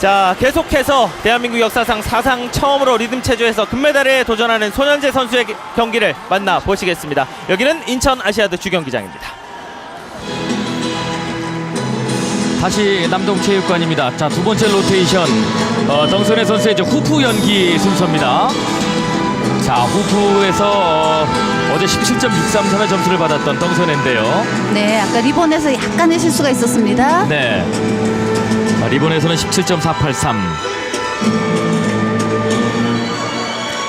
자 계속해서 대한민국 역사상 사상 처음으로 리듬 체조에서 금메달에 도전하는 손현재 선수의 게- 경기를 만나 보시겠습니다. 여기는 인천 아시아드 주경기장입니다. 다시 남동체육관입니다. 자, 두 번째 로테이션. 어, 덩선혜 선수의 이제 후프 연기 순서입니다. 자, 후프에서 어, 제 17.633의 점수를 받았던 덩선혜인데요. 네, 아까 리본에서 약간의 실수가 있었습니다. 네. 자, 리본에서는 17.483.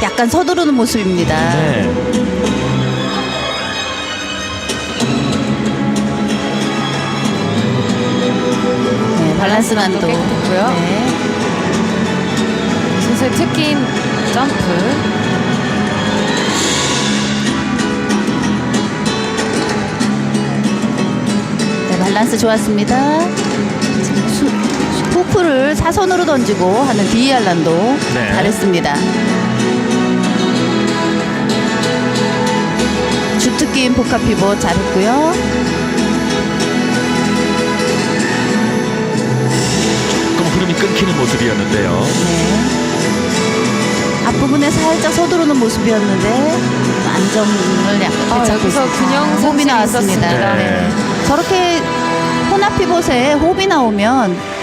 약간 서두르는 모습입니다. 네. 네, 밸런스만도 밸런스만도 깨끗했고요. 네. 선수의 특기인 점프. 네, 밸런스 좋았습니다. 수, 후프를 사선으로 던지고 하는 디알란도 네. 잘했습니다. 주특기인 복합 피봇 잘했고요. 조금 흐름이 끊기는 모습이었는데요. 네. 앞부분에 살짝 서두르는 모습이었는데 안정을 약간 아, 되찾고 여기서 있습니다. 균형 호흡이 상실이 나왔습니다. 있었습니다. 네. 저렇게 혼합 피봇에 호흡이 나오면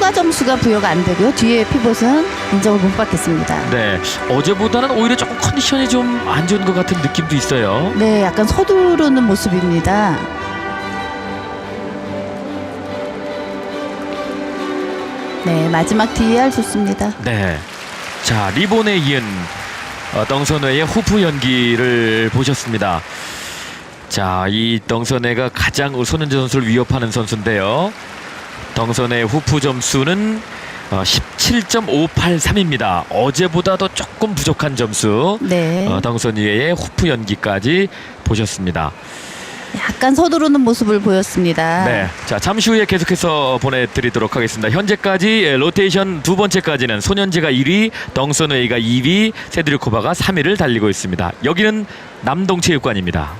추가 점수가 부여가 안 되고요. 뒤에 피봇은 인정을 못 받겠습니다. 네. 어제보다는 오히려 조금 컨디션이 좀 안 좋은 것 같은 느낌도 있어요. 네, 약간 서두르는 모습입니다. 네, 마지막 DER 좋습니다. 네. 자, 리본에 이은 어, 덩선회의 후프 연기를 보셨습니다. 자, 이 덩선회가 가장 손현재 선수를 위협하는 선수인데요. 덩선의 후프 점수는 어, 17.583입니다. 어제보다도 조금 부족한 점수. 네, 어, 덩선위의 후프 연기까지 보셨습니다. 약간 서두르는 모습을 보였습니다. 네. 자, 잠시 후에 계속해서 보내드리도록 하겠습니다. 현재까지 예, 로테이션 두 번째까지는 소년지가 1위, 덩선웨이가 2위, 세드리코바가 3위를 달리고 있습니다. 여기는 남동체육관입니다.